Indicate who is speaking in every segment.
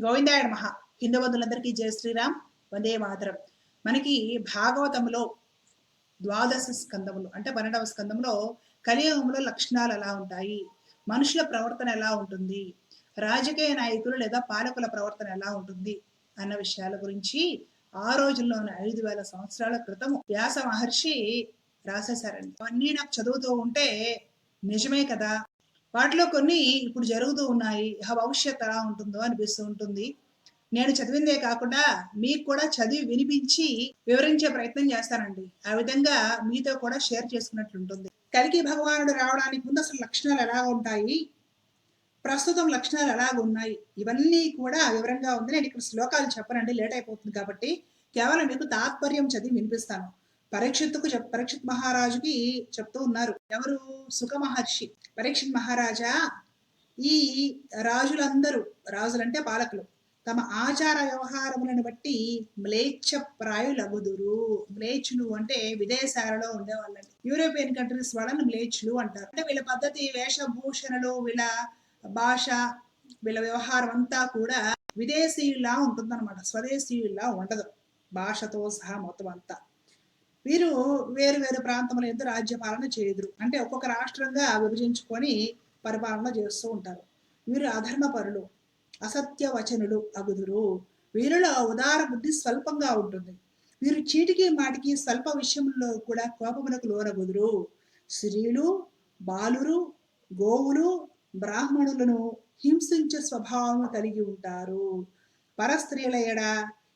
Speaker 1: గోవిందాయన మహా హిందూ బంధువులందరికీ జయ శ్రీరామ్. వందే మాతరం. మనకి భాగవతంలో ద్వాదశ స్కందములు అంటే పన్నెండవ స్కందంలో కలియుగంలో లక్షణాలు ఎలా ఉంటాయి? మనుషుల ప్రవర్తన ఎలా ఉంటుంది? రాజకీయ నాయకులు లేదా పాలకుల ప్రవర్తన ఎలా ఉంటుంది? అన్న విషయాల గురించి ఆ రోజుల్లోని ఐదు వేల సంవత్సరాల క్రితం వ్యాస మహర్షి రాసేశారండి. అవన్నీ నాకు చదువుతూ ఉంటే నిజమే కదా? వాటిలో కొన్ని ఇప్పుడు జరుగుతూ ఉన్నాయి. భవిష్యత్ ఎలా ఉంటుందో అనిపిస్తూ ఉంటుంది. నేను చదివిందే కాకుండా మీకు కూడా చదివి వినిపించి వివరించే ప్రయత్నం చేస్తానండి. ఆ విధంగా మీతో కూడా షేర్ చేసుకున్నట్లుంటుంది కలికి భగవానుడు రావడానికి ముందు అసలు లక్షణాలు ఎలా ఉంటాయి? ప్రస్తుతం లక్షణాలు ఎలాగ ఉన్నాయి? ఇవన్నీ కూడా వివరంగా ఉంది. నేను ఇక్కడ శ్లోకాలు చెప్పనండి. లేట్ అయిపోతుంది కాబట్టి కేవలం మీకు తాత్పర్యం చదివి వినిపిస్తాను. పరీక్షిత్తుకు చెప్ పరీక్షిత్ మహారాజుకి చెప్తూ ఉన్నారు. ఎవరు? సుఖ మహర్షి పరీక్షిత్ మహారాజా ఈ రాజులందరూ రాజులంటే పాలకులు తమ ఆచార వ్యవహారములను బట్టి మ్లేచ్ఛప్రాయులగుదురు మ్లేచ్చులు అంటే విదేశాలలో ఉండేవాళ్ళని యూరోపియన్ కంట్రీస్ వాళ్ళని మ్లేచ్చులు అంటారు. అంటే వీళ్ళ పద్ధతి వేషభూషణలు వీళ్ళ భాష వీళ్ళ వ్యవహారం అంతా కూడా విదేశీయులా ఉంటుందన్నమాట. స్వదేశీయులా ఉండదు. భాషతో సహా మొత్తం అంతా. వీరు వేరు వేరు ప్రాంతముల ఎందు రాజ్యపాలన చేయదురు. అంటే ఒక్కొక్క రాష్ట్రంగా విభజించుకొని పరిపాలన చేస్తూ ఉంటారు. వీరు అధర్మపరులు అసత్య వచనులు అగుదురు. వీరిలో ఉదార బుద్ధి స్వల్పంగా ఉంటుంది. వీరు చీటికి మాటికి స్వల్ప విషయంలో కూడా కోపములకు లోనగుదురు. స్త్రీలు బాలురు గోవులు బ్రాహ్మణులను హింసించే స్వభావం కలిగి ఉంటారు. పరస్త్రీల ఎడ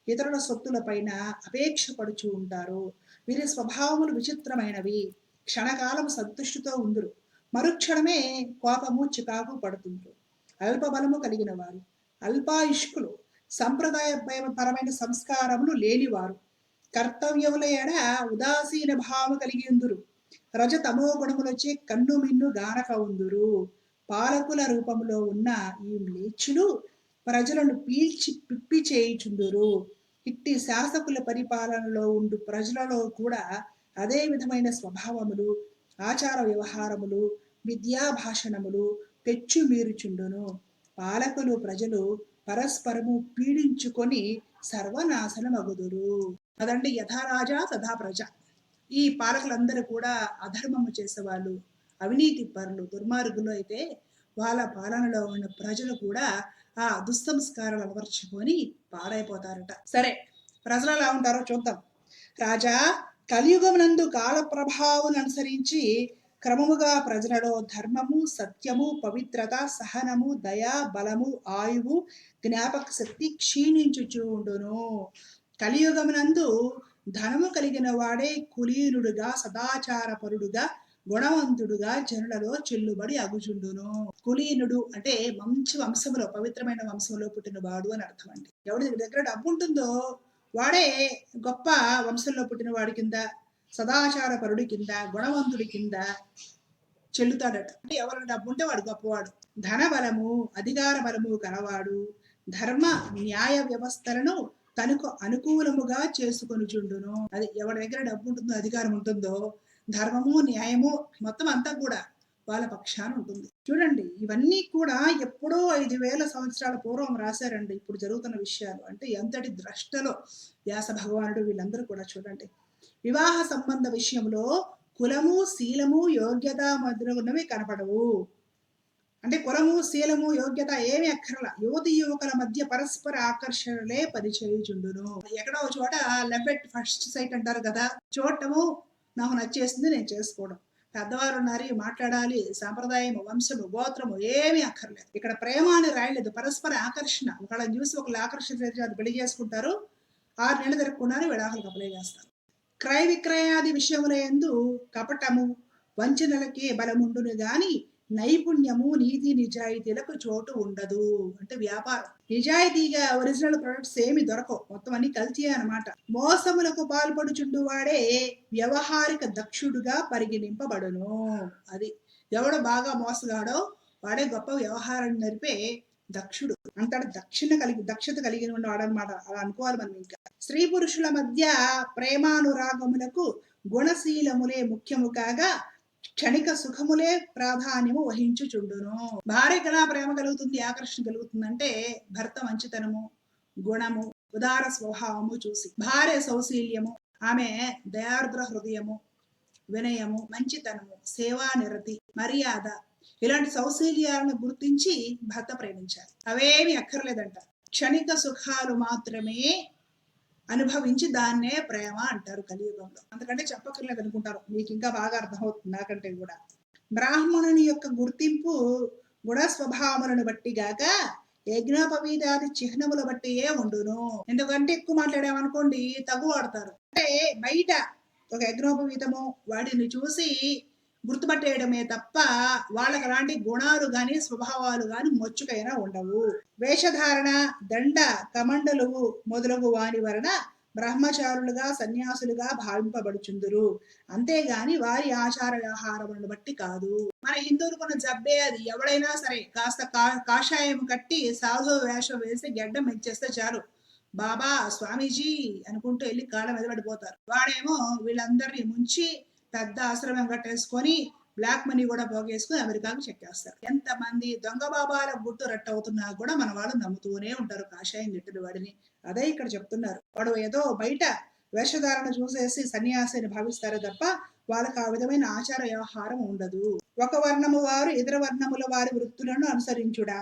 Speaker 1: ఇతరుల సొత్తులపైన అపేక్ష పడుచు ఉంటారు. వీరి స్వభావములు విచిత్రమైనవి. క్షణకాలము సంతుష్టితో ఉందురు మరుక్షణమే కోపము చికాకు పడుతుండ్రు. అల్పబలము కలిగిన వారు అల్పాయుష్కులు సంప్రదాయ పరమైన సంస్కారములు లేనివారు. కర్తవ్యముల ఎడ ఉదాసీన భావము కలిగి ఉందురు రజ తమో గుణములొచ్చే కన్ను మిన్ను గానక ఉందురు పాలకుల రూపంలో ఉన్న ఈ మ్లేచ్చులు ప్రజలను పీల్చి పిప్పి చేయుచుందురు ఇట్టి శాసకుల పరిపాలనలో ఉండు ప్రజలలో కూడా అదే విధమైన స్వభావములు ఆచార వ్యవహారములు విద్యాభాషణములు తెచ్చు మీరుచుండును. పాలకులు ప్రజలు పరస్పరము పీడించుకొని సర్వనాశనమగుదురు. అదండి యథారాజా తథా ప్రజ. ఈ పాలకులందరూ కూడా అధర్మము చేసేవాళ్ళు అవినీతి పరులు దుర్మార్గులు అయితే వాళ్ళ పాలనలో ఉన్న ప్రజలు కూడా ఆ దుస్సంస్కారాలు అలవర్చుకొని పాడైపోతారట. సరే ప్రజలు ఎలా ఉంటారో చూద్దాం. రాజా కలియుగమునందు కాల ప్రభావం అనుసరించి క్రమముగా ప్రజలలో ధర్మము సత్యము పవిత్రత సహనము దయ బలము ఆయువు జ్ఞాపక శక్తి క్షీణించుచు ఉండును. కలియుగమునందు ధనము కలిగిన వాడే కులీనుడుగా సదాచారపరుడుగా గుణవంతుడుగా జనులలో చెల్లుబడి అగుచుండును. కులీనుడు అంటే మంచి వంశములో పవిత్రమైన వంశంలో పుట్టినవాడు అని అర్థం అండి. ఎవడి దగ్గర డబ్బు ఉంటుందో వాడే గొప్ప వంశంలో పుట్టిన వాడి కింద సదాచార పరుడి కింద గుణవంతుడి కింద చెల్లుతాడట. అంటే ఎవరి డబ్బు ఉంటే వాడు గొప్పవాడు. ధన బలము అధికార బలము కలవాడు ధర్మ న్యాయ వ్యవస్థలను తనకు అనుకూలముగా చేసుకొని చుండును అది ఎవరి దగ్గర డబ్బు ఉంటుందో అధికారం ఉంటుందో ధర్మము న్యాయము మొత్తం అంతా కూడా వాళ్ళ పక్షాన ఉంటుంది. చూడండి ఇవన్నీ కూడా ఎప్పుడో ఐదు వేల సంవత్సరాల పూర్వం రాశారండి ఇప్పుడు జరుగుతున్న విషయాలు. అంటే ఎంతటి ద్రష్టలో వ్యాస భగవానుడు వీళ్ళందరూ కూడా చూడండి. వివాహ సంబంధ విషయంలో కులము శీలము యోగ్యత మొదలగునవి కనపడవు. అంటే కులము శీలము యోగ్యత ఏమి అక్కర్ల. యువతి యువకుల మధ్య పరస్పర ఆకర్షణలే పరిచయించుండును. ఎక్కడో చోట లెఫెట్ ఫస్ట్ సైట్ అంటారు కదా చూడటము నాకు నచ్చేసింది నేను చేసుకోవడం. పెద్దవారు ఉన్నారు మాట్లాడాలి సాంప్రదాయము వంశము గోత్రము ఏమీ అక్కర్లేదు. ఇక్కడ ప్రేమ అని రాయలేదు పరస్పర ఆకర్షణ. ఒకళ్ళని చూసి ఒకళ్ళు ఆకర్షణ అది పెళ్ళి చేసుకుంటారు. ఆరు నెలలు తిరగకుండానే విడాకులకు అప్లై చేస్తారు. క్రయ విక్రయాది విషయములందు కపటము వంచనలకే బలముండును గాని నైపుణ్యము నీతి నిజాయితీలకు చోటు ఉండదు. అంటే వ్యాపారం నిజాయితీగా ఒరిజినల్ ప్రొడక్ట్స్ ఏమి దొరకవు. మొత్తం అన్ని కల్తీ అనమాట. మోసములకు పాల్పడుచుండు వాడే వ్యవహారిక దక్షుడుగా పరిగణింపబడును. అది ఎవడు బాగా మోసగాడో వాడే గొప్ప వ్యవహారం నడిపే దక్షుడు. అంతటి దక్షిణ కలిగి దక్షత కలిగిన ఉన్నవాడు అలా అనుకోవాలి మనం ఇంకా. స్త్రీ పురుషుల మధ్య ప్రేమానురాగములకు గుణశీలములే ముఖ్యము కాగా క్షణిక సుఖములే ప్రాధాన్యము వహించుచుండును. భార్య ఎలా ప్రేమ కలుగుతుంది ఆకర్షణ కలుగుతుందంటే భర్త మంచితనము గుణము ఉదార స్వభావము చూసి. భార్య సౌశీల్యము ఆమె దయార్ద్ర హృదయము వినయము మంచితనము సేవా నిరతి మర్యాద ఇలాంటి సౌశీల్యాలను గుర్తించి భర్త ప్రేమించాలి. అవేమి అక్కర్లేదంట. క్షణిక సుఖాలు మాత్రమే అనుభవించి దాన్నే ప్రేమ అంటారు కలియుగంలో. అంతకంటే చెప్పక్కర్లేదు అనుకుంటారు మీకు ఇంకా బాగా అర్థమవుతుంది నాకంటే కూడా. బ్రాహ్మణుని యొక్క గుర్తింపు గుణ స్వభావములను బట్టి గాక యజ్ఞోపవీతాది చిహ్నముల బట్టియే ఉండును. ఎందుకంటే ఎక్కువ మాట్లాడామనుకోండి తగు వాడతారు అంటే బయట ఒక యజ్ఞోపవీతము వాటిని చూసి గుర్తుపట్టేయడమే తప్ప వాళ్ళకి అలాంటి గుణాలు గాని స్వభావాలు గాని మొచ్చుకైనా ఉండవు. వేషధారణ దండ కమండలు మొదలగు వాని వలన బ్రహ్మచారులుగా సన్యాసులుగా భావింపబడుచుందురు. అంతేగాని వారి ఆచార వ్యవహారములను బట్టి కాదు. మన హిందువులకు జబ్బే అది. ఎవడైనా సరే కాస్త కా- కాషాయం కట్టి సాధు వేషం వేసి గెడ్డం మెచ్చేస్తే చాలు. బాబా స్వామీజీ అనుకుంటూ వెళ్ళి కాళ్ళ మీద పడిపోతారు. వాడేమో వీళ్ళందరినీ ముంచి పెద్ద ఆశ్రమం కట్టేసుకొని బ్లాక్ మనీ కూడా పోగేసుకుని అమెరికాకు చెక్కేస్తారు. ఎంతమంది దొంగ బాబాల గుట్టు రట్టవుతున్నా కూడా మన వాళ్ళు నమ్ముతూనే ఉంటారు కాషాయం గిట్టుడు వాడిని. అదే ఇక్కడ చెప్తున్నారు. వాడు ఏదో బయట వేషధారణ చూసేసి సన్యాసిని భావిస్తారే తప్ప వాళ్ళకి ఆ విధమైన ఆచార వ్యవహారం ఉండదు. ఒక వర్ణము వారు ఇతర వర్ణముల వారి వృత్తులను అనుసరించుడా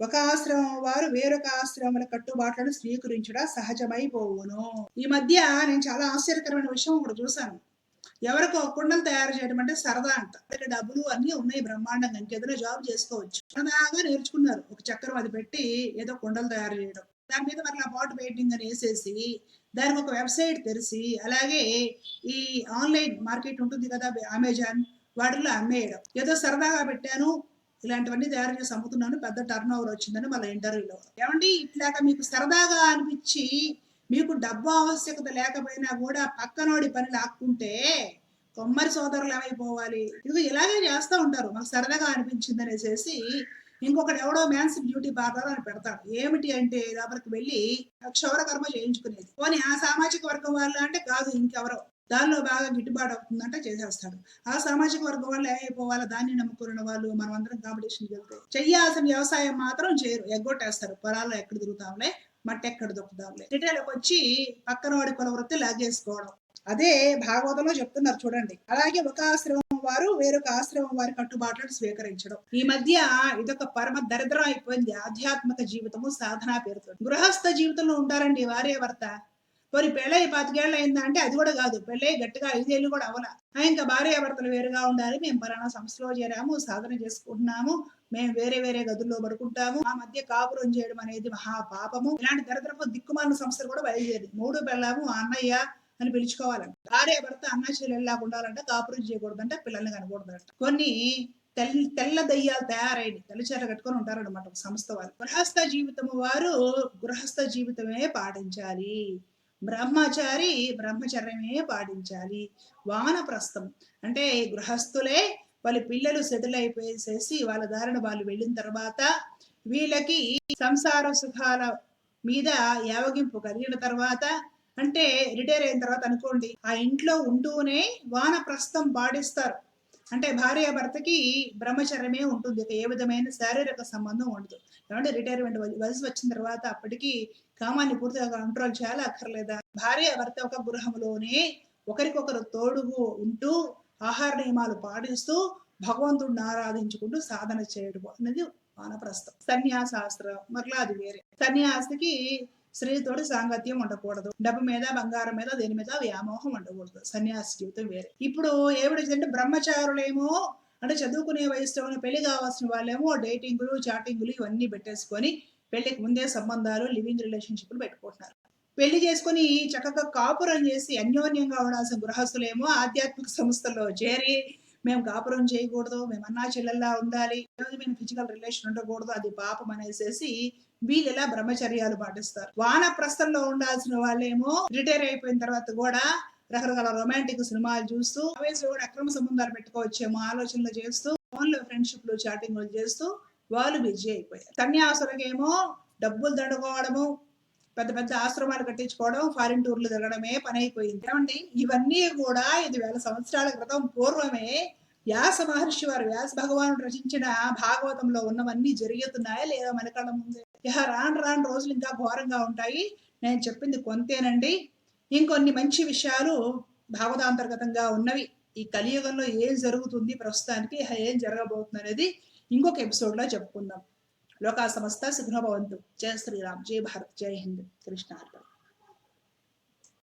Speaker 1: ఒక ఆశ్రమం వారు వేరొక ఆశ్రమముల కట్టుబాట్లను స్వీకరించుడా సహజమైపోవును. ఈ మధ్య నేను చాలా ఆశ్చర్యకరమైన విషయం ఒకటి చూశాను. ఎవరికో కుండలు తయారు చేయడం అంటే సరదా అంట. ఇక్కడ డబ్బులు అన్ని ఉన్నాయి బ్రహ్మాండంగా ఇంకేదైనా జాబ్ చేసుకోవచ్చు. సరదాగా నేర్చుకున్నారు. ఒక చక్రం అది పెట్టి ఏదో కుండలు తయారు చేయడం. దాని మీద మళ్ళీ పాట్ పెయింటింగ్ అని వేసేసి దానికి ఒక వెబ్సైట్ తెరిచి అలాగే ఈ ఆన్లైన్ మార్కెట్ ఉంటుంది కదా అమెజాన్ వాటిలో అమ్మేయడం. ఏదో సరదాగా పెట్టాను ఇలాంటివన్నీ తయారు చేసి అమ్ముతున్నాను పెద్ద టర్న్ ఓవర్ వచ్చిందని మళ్ళీ ఇంటర్వ్యూలో. ఏమండి ఇట్లాగా మీకు సరదాగా అనిపించి మీకు డబ్బు ఆవశ్యకత లేకపోయినా కూడా పక్కనోడి పని లాక్కుంటే కొమ్మరి సోదరులు ఏమైపోవాలి? ఇది ఇలాగే చేస్తూ ఉంటారు. మాకు సరదాగా అనిపించింది అనేసి ఇంకొకటి ఎవడో మ్యాన్స్ బ్యూటీ పార్లర్ అని పెడతాడు. ఏమిటి అంటే లోపలికి వెళ్ళి క్షౌర కర్మ చేయించుకునేది. పోనీ ఆ సామాజిక వర్గం వాళ్ళు అంటే కాదు ఇంకెవరో. దానిలో బాగా గిట్టుబాటు అవుతుందంటే చేసేస్తాడు. ఆ సామాజిక వర్గం వాళ్ళు ఏమైపోవాలో దాన్ని నమ్ముకున్న వాళ్ళు మనం అందరం కాంపిటీషన్కి వెళ్తే చెయ్యాల్సిన వ్యవసాయం మాత్రం చేయరు. ఎగ్గొట్టేస్తారు. పొలాల్లో ఎక్కడ తిరుగుతాంలే మట్టి ఎక్కడ దొక్కుదాంలే రిటైల్కి వచ్చి పక్కన వాడి కుల వృత్తి లాగేసుకోవడం. అదే భాగవతంలో చెప్తున్నారు చూడండి. అలాగే ఒక ఆశ్రమం వారు వేరొక ఆశ్రమం వారి కట్టుబాట్లను స్వీకరించడం. ఈ మధ్య ఇదొక పరమ దరిద్రం అయిపోయింది. ఆధ్యాత్మిక జీవితము సాధనా పేరుతో. గృహస్థ జీవితంలో ఉంటారండి భార్య భర్త పోనీ పెళ్ళై పాతికేళ్ళు అయిందా అంటే అది కూడా కాదు. పెళ్ళై గట్టిగా ఐదేళ్ళు కూడా అవలా ఇంకా భార్య భర్తలు వేరుగా ఉండాలి. మేము పలానా సంస్థలో చేరాము సాధన చేసుకుంటున్నాము. మేము వేరే వేరే గదుల్లో పడుకుంటాము. ఆ మధ్య కాపురం చేయడం అనేది మహా పాపము ఇలాంటి దరిద్రపు దిక్కుమాలిన సంస్థలు కూడా బయలుదేరి మూడు పెళ్ళాము అన్నయ్య అని పిలుచుకోవాలంట. భార్య భర్త అన్న చెల్లెల్లాగా ఉండాలంటే కాపురం చేయకూడదంట పిల్లల్ని కనకూడదంట. కొన్ని తెల్ల తెల్ల దయ్యాలు తయారైన తెల్లచీర కట్టుకొని ఉంటారన్నమాట ఒక సంస్థ వాళ్ళు. గృహస్థ జీవితము వారు గృహస్థ జీవితమే పాటించాలి. బ్రహ్మచారి బ్రహ్మచర్యమే పాటించాలి. వానప్రస్థం. అంటే గృహస్థులే వాళ్ళ పిల్లలు సెటిల్ అయిపోయేసేసి వాళ్ళ దారిన వాళ్ళు వెళ్ళిన తర్వాత వీళ్ళకి సంసార సుఖాల మీద యావగింపు కలిగిన తర్వాత అంటే రిటైర్ అయిన తర్వాత అనుకోండి ఆ ఇంట్లో ఉంటూనే వానప్రస్థం పాటిస్తారు. అంటే భార్య భర్తకి బ్రహ్మచర్యమే ఉంటుంది ఏ విధమైన శారీరక సంబంధం ఉండదు. ఏమంటే రిటైర్మెంట్ వయసు వచ్చిన తర్వాత అప్పటికి కామాన్ని పూర్తిగా కంట్రోల్ చేయాలి అక్కర్లేదా? భార్య భర్త ఒక గృహంలోనే ఒకరికొకరు తోడుగు ఉంటూ ఆహార నియమాలు పాటిస్తూ భగవంతుడిని ఆరాధించుకుంటూ సాధన చేయడం అనేది వానప్రస్థం. సన్యాసాస్త్రం మరలా అది వేరే. సన్యాసికి స్త్రీతోటి సాంగత్యం ఉండకూడదు. డబ్బు మీద బంగారం మీద దేని మీద వ్యామోహం ఉండకూడదు. సన్యాసి జీవితం వేరే. ఇప్పుడు ఏమిటంటే బ్రహ్మచారులేమో అంటే చదువుకునే వయసులో ఉన్న పెళ్ళి కావాల్సిన వాళ్ళేమో డేటింగ్లు చాటింగ్లు ఇవన్నీ పెట్టేసుకొని పెళ్ళికి ముందే సంబంధాలు లివింగ్ రిలేషన్షిప్లు పెట్టుకుంటున్నారు. పెళ్ళి చేసుకుని చక్కగా కాపురం చేసి అన్యోన్యంగా ఉండాల్సిన గృహస్థులేమో ఆధ్యాత్మిక సంస్థల్లో చేరి మేము కాపురం చేయకూడదు మేము అన్నా చెల్లెల్లా ఉండాలి. మేము ఫిజికల్ రిలేషన్ ఉండకూడదు అది పాపం అనేసేసి వీళ్ళు ఇలా బ్రహ్మచర్యాలు పాటిస్తారు? వానప్రస్థంలో ఉండాల్సిన వాళ్ళేమో రిటైర్ అయిపోయిన తర్వాత కూడా రకరకాల రొమాంటిక్ సినిమాలు చూస్తూ వయసులో కూడా అక్రమ సంబంధాలు పెట్టుకోవచ్చేమో ఆలోచనలు చేస్తూ ఫోన్లో ఫ్రెండ్షిప్లు చాటింగ్లు చేస్తూ వాళ్ళు బిజీ అయిపోయారు. కన్యాసులకేమో డబ్బులు దండుకోవడము పెద్ద పెద్ద ఆశ్రమాలు కట్టించుకోవడం ఫారిన్ టూర్లు తిరగడమే పని అయిపోయింది ఏమండి? ఇవన్నీ కూడా ఇది వేల సంవత్సరాల క్రితం పూర్వమే వ్యాస మహర్షి వారు వ్యాస భగవానుడు రచించిన భాగవతంలో ఉన్నవన్నీ జరుగుతున్నాయా లేదా మన కళ్ళ ముందే? ఇహ రాను రాను రోజులు ఇంకా ఘోరంగా ఉంటాయి. నేను చెప్పింది కొంతేనండి. ఇంకొన్ని మంచి విషయాలు భాగవతాంతర్గతంగా ఉన్నవి. ఈ కలియుగంలో ఏం జరుగుతుంది ప్రస్తుతానికి ఏం జరగబోతుంది అనేది ఇంకొక ఎపిసోడ్లో చెప్పుకుందాం. లోకా సమస్త సుఖభవంతు జయ శ్రీరామ్. జయ భారత్. జై హింద్. కృష్ణ